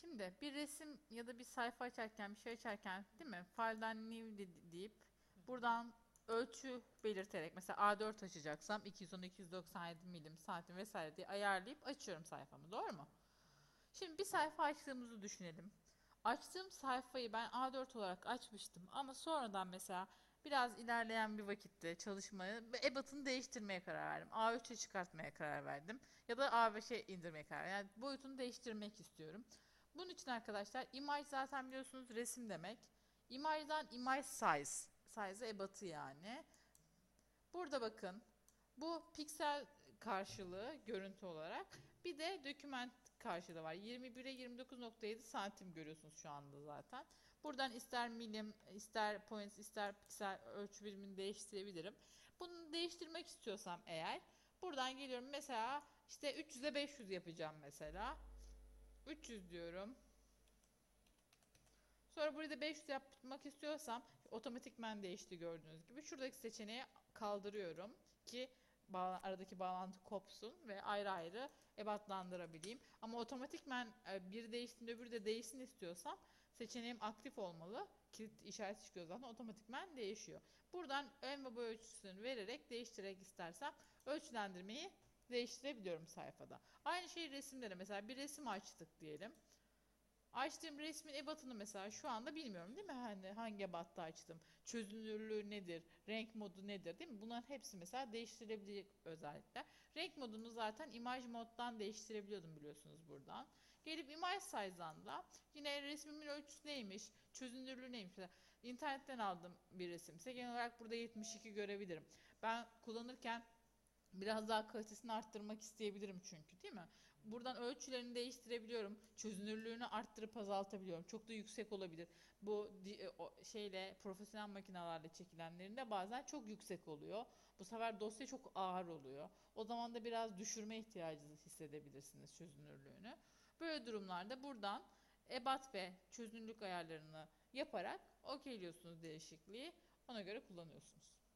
Şimdi bir resim ya da bir sayfa açarken, bir şey açarken değil mi? File'dan new de- deyip buradan ölçü belirterek mesela A4 açacaksam 210-297 milim, santim vesaire diye ayarlayıp açıyorum sayfamı. Doğru mu? Şimdi bir sayfa açtığımızı düşünelim. Açtığım sayfayı ben A4 olarak açmıştım ama sonradan mesela biraz ilerleyen bir vakitte çalışmayı ebatını değiştirmeye karar verdim. A3'e çıkartmaya karar verdim. Ya da A5'e indirmeye karar verdim. Yani boyutunu değiştirmek istiyorum. Bunun için arkadaşlar image zaten biliyorsunuz resim demek. Image'dan image size. Size ebatı yani. Burada bakın. Bu piksel karşılığı görüntü olarak. Bir de doküment karşılığı var. 21'e 29.7 santim görüyorsunuz şu anda zaten. Buradan ister milim, ister points, ister piksel ölçü birimini değiştirebilirim. Bunu değiştirmek istiyorsam eğer buradan geliyorum mesela işte 300'e 500 yapacağım mesela. 300 diyorum. Sonra burayı da 500 yapmak istiyorsam otomatikmen değişti gördüğünüz gibi. Şuradaki seçeneği kaldırıyorum ki aradaki bağlantı kopsun ve ayrı ayrı ebatlandırabileyim. Ama otomatikmen e, biri değiştiğinde öbürü de değişsin istiyorsam seçeneğim aktif olmalı. Kilit işareti çıkıyor zaten otomatikmen değişiyor. Buradan ön ve boy ölçüsünü vererek değiştirerek istersem ölçülendirmeyi değiştirebiliyorum sayfada. Aynı şeyi resimde de mesela bir resim açtık diyelim. Açtığım resmin ebatını mesela şu anda bilmiyorum değil mi? Hani hangi ebatta açtım? Çözünürlüğü nedir? Renk modu nedir? Değil mi? Bunların hepsi mesela değiştirebilecek özellikler. Renk modunu zaten imaj moddan değiştirebiliyordum biliyorsunuz buradan. Gelip image size'dan da yine resmimin ölçüsü neymiş? Çözünürlüğü neymiş? Mesela internetten aldım bir resimse genel olarak burada 72 görebilirim. Ben kullanırken Biraz daha kalitesini arttırmak isteyebilirim çünkü değil mi? Buradan ölçülerini değiştirebiliyorum. Çözünürlüğünü arttırıp azaltabiliyorum. Çok da yüksek olabilir. Bu e, şeyle profesyonel makinelerle çekilenlerinde bazen çok yüksek oluyor. Bu sefer dosya çok ağır oluyor. O zaman da biraz düşürme ihtiyacı hissedebilirsiniz çözünürlüğünü. Böyle durumlarda buradan ebat ve çözünürlük ayarlarını yaparak okeyliyorsunuz değişikliği. Ona göre kullanıyorsunuz.